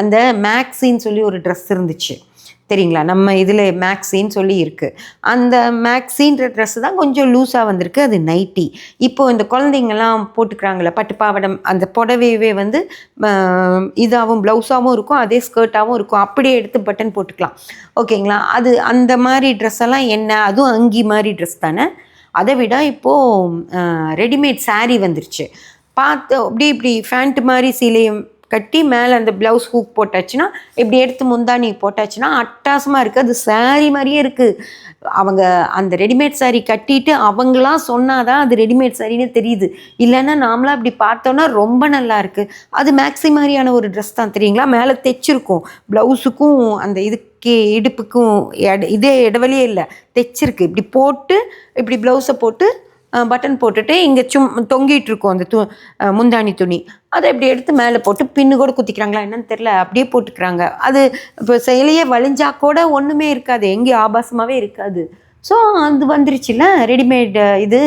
அந்த மேக்ஸின்னு சொல்லி ஒரு ட்ரெஸ் இருந்துச்சு. சரிங்களா நம்ம இதில் மேக்ஸின்னு சொல்லி இருக்குது அந்த மேக்ஸின்ற ட்ரெஸ்ஸு தான் கொஞ்சம் லூஸாக வந்திருக்கு. அது நைட்டி இப்போது இந்த குழந்தைங்கலாம் போட்டுக்கிறாங்களே பட்டு பாவாடம் அந்த புடவையவே வந்து இதாகவும் ப்ளவுஸாகவும் இருக்கும். அதே ஸ்கர்ட்டாகவும் இருக்கும். அப்படியே எடுத்து பட்டன் போட்டுக்கலாம். ஓகேங்களா? அது அந்த மாதிரி ட்ரெஸ் எல்லாம் என்ன? அதுவும் அங்கி மாதிரி ட்ரெஸ் தானே? அதை விட இப்போது ரெடிமேட் சாரீ வந்துருச்சு. பார்த்து அப்படி இப்படி ஃபேண்ட் மாதிரி சீலையும் கட்டி மேலே அந்த ப்ளவுஸ் ஹூக் போட்டாச்சுன்னா இப்படி எடுத்து முந்தானி போட்டாச்சுன்னா அட்டாசமாக இருக்குது அது சாரீ மாதிரியே இருக்குது அவங்க அந்த ரெடிமேட் சாரீ கட்டிட்டு அவங்களாம் சொன்னாதான் அது ரெடிமேட் சாரின்னு தெரியுது. இல்லைன்னா நாமளாம் அப்படி பார்த்தோன்னா ரொம்ப நல்லா இருக்குது அது மேக்ஸி மாதிரியான ஒரு ட்ரெஸ் தான் தெரியுங்களா? மேலே தைச்சிருக்கும். ப்ளவுஸுக்கும் அந்த இதுக்கு இடுப்புக்கும் எட இதே இடவெளியே இல்லை. தைச்சிருக்கு. இப்படி போட்டு இப்படி ப்ளவுஸை போட்டு பட்டன் போட்டுட்டு இங்கே சும் தொங்கிட்டு இருக்கும் அந்த து முந்தாணி முந்தானி துணி. அதை இப்படி எடுத்து மேலே போட்டு பின்னு கூட குத்திக்கிறாங்களா என்னன்னு தெரில அப்படியே போட்டுக்கிறாங்க. அது இப்போ செயலையே வலிஞ்சா கூட ஒன்றுமே இருக்காது எங்கேயும் ஆபாசமாகவே இருக்காது. ஸோ அது வந்துருச்சுல ரெடிமேட் இது.